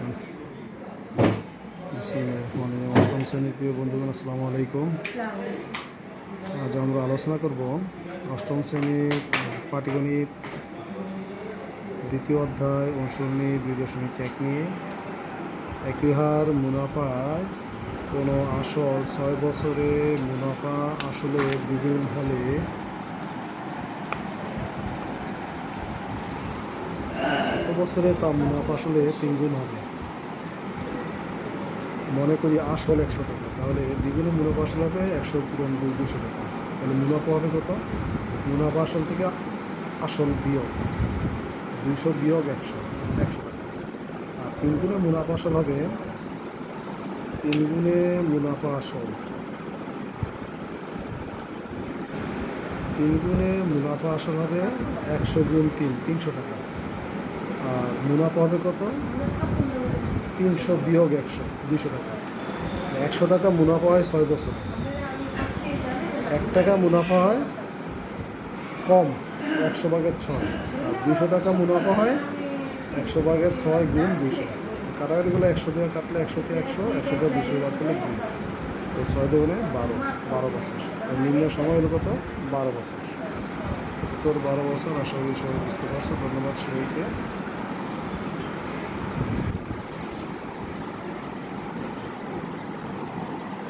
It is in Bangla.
রহিম। অষ্টম শ্রেণির প্রিয় বন্ধুগণ, আসসালামু আলাইকুম। আজ আমরা আলোচনা করব অষ্টম শ্রেণির পাটিগণিত দ্বিতীয় অধ্যায় অনুসরণী দুই দশমিক এক নিয়ে। একই হার মুনাফায় কোনো আসল ছয় বছরে মুনাফা আসলে দ্বিগুণ হলে বছরে তা মুনাফা আসলে তিন গুণ হবে। মনে করি আসল একশো টাকা। তাহলে দ্বিগুণে মুনাফা আসল হবে একশো পূরণ দুশো টাকা। তাহলে মুনাফা হবে কত? মুনাফা আসল থেকে আসল বিয়োগ। দুইশো বিয়োগ একশো একশো টাকা। আর তিন গুণে মুনাফা আসল হবে তিন গুণে মুনাফা আসল তিন গুণে মুনাফা আসল হবে একশো গুণ তিন, তিনশো টাকা। আর মুনাফা হবে কত তিনশো বিয়োগ একশো, দুইশো টাকা। একশো টাকা মুনাফা হয় ছয় বছর। এক টাকা মুনাফা হয় কম একশো ভাগের ছয়। আর দুশো টাকা মুনাফা হয় একশো ভাগের ছয় গুণ দুশো কাটাকাটিগুলো একশো দিয়ে কাটলে একশো দিয়ে একশো একশো দিয়ে দুশো ভাগ করলে গুণ তো ছয় দুগুণে বারো বারো বছর। আর নিম্ন সময় হলো কত বারো বছর। উত্তর বারো বছর, আশা করি সবাই বুঝতে পারছ। ধন্যবাদ সবাইকে।